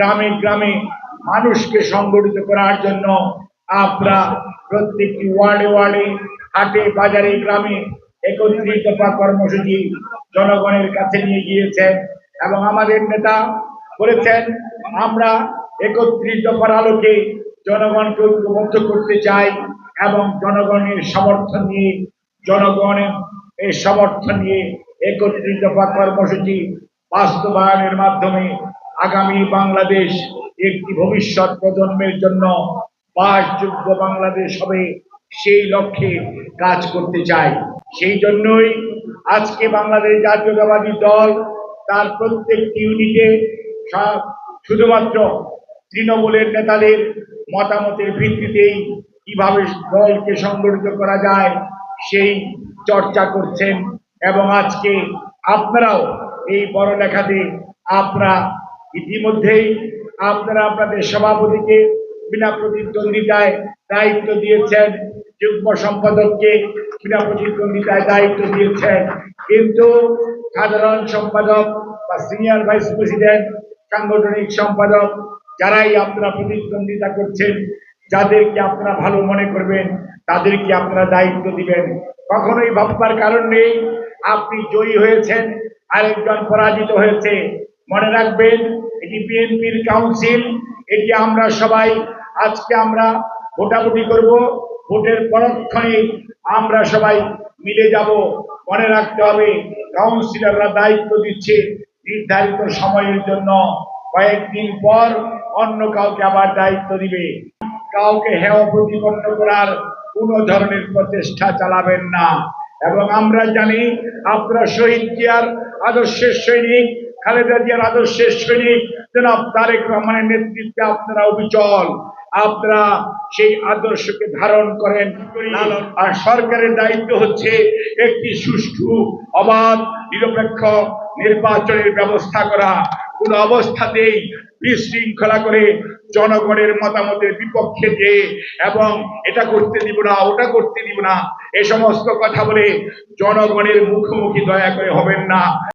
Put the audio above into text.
গ্রামে গ্রামে মানুষকে সংগঠিত করার জন্য আপনারা প্রত্যেকটি ওয়ার্ডে ওয়ার্ডে, হাটে, বাজারে, গ্রামে একত্রিত কর্মসূচি জনগণের কাছে নিয়ে গিয়েছেন এবং আমাদের নেতা বলেছেন, আমরা একত্রিত দফার আলোকে জনগণকে ঐক্যবদ্ধ করতে চাই এবং জনগণের সমর্থন নিয়ে জনগণের এই সমর্থন নিয়ে একত্রিত কর্মসূচি বাস্তবায়নের মাধ্যমে আগামী বাংলাদেশ একটি ভবিষ্যৎ প্রজন্মের জন্য বাসযোগ্য বাংলাদেশ হবে সেই লক্ষ্যে কাজ করতে চাই। সেই জন্যই আজকে বাংলাদেশ জাতীয়তাবাদী দল তার প্রত্যেকটি ইউনিটে শুধুমাত্র তৃণমূলের নেতাদের মতামতের ভিত্তিতেই কীভাবে দলকে সংগঠিত করা যায় সেই চর্চা করছেন এবং আজকে আপনারাও এই বড় লেখাতে আপনারা ইতিমধ্যেই আপনারা আপনাদের সভাপতিকে বিনা প্রতিদ্বন্দ্বিতায় দায়িত্ব দিয়েছেন, যুগ্ম সম্পাদককে বিনা প্রতিদ্বন্দ্বিতায় দায়িত্ব দিয়েছেন। কিন্তু সাধারণ সম্পাদক বা সিনিয়র ভাইস প্রেসিডেন্ট, সাংগঠনিক সম্পাদক যারাই আপনারা প্রতিদ্বন্দ্বিতা করছেন, যাদেরকে আপনারা ভালো মনে করবেন, তাদেরকে আপনারা দায়িত্ব দিবেন। কখনোই ভাববার কারণ নেই, আপনি জয়ী হয়েছেন, আরেকজন পরাজিত হয়েছে। মনে রাখবেন, এটি বিএনপির কাউন্সিল এটি আমরা সবাই আজকে আমরা ভোটাভুটি করব, ভোটের পরক্ষণে আমরা সবাই মিলে যাব। মনে রাখতে হবে কাউন্সিলররা দায়িত্ব দিচ্ছে নির্ধারিত সময়ের জন্য। কয়েকদিন পর অন্য কাউকে আবার দায়িত্ব দিবে। কাউকে হেয় প্রতিপন্ন করার কোনো ধরনের প্রচেষ্টা চালাবেন না। এবং আমরা জানি, আপনারা শহীদ জিয়ার আদর্শের সৈনিক খালেদা জিয়ার আদর্শের সৈনিক জনাব তারেক রহমানের নেতৃত্বে আপনারা অবিচল। আপনারা সেই আদর্শকে ধারণ করেন। আর সরকারের দায়িত্ব হচ্ছে একটি সুষ্ঠু, অবাধ, নিরপেক্ষ নির্বাচনের ব্যবস্থা করা। কোন অবস্থাতেই বিশৃঙ্খলা করে জনগণের মতামতের বিপক্ষে যে, এবং এটা করতে দিব না, ওটা করতে দিব না, এ সমস্ত কথা বলে জনগণের মুখোমুখি দয়া করে হবেন না।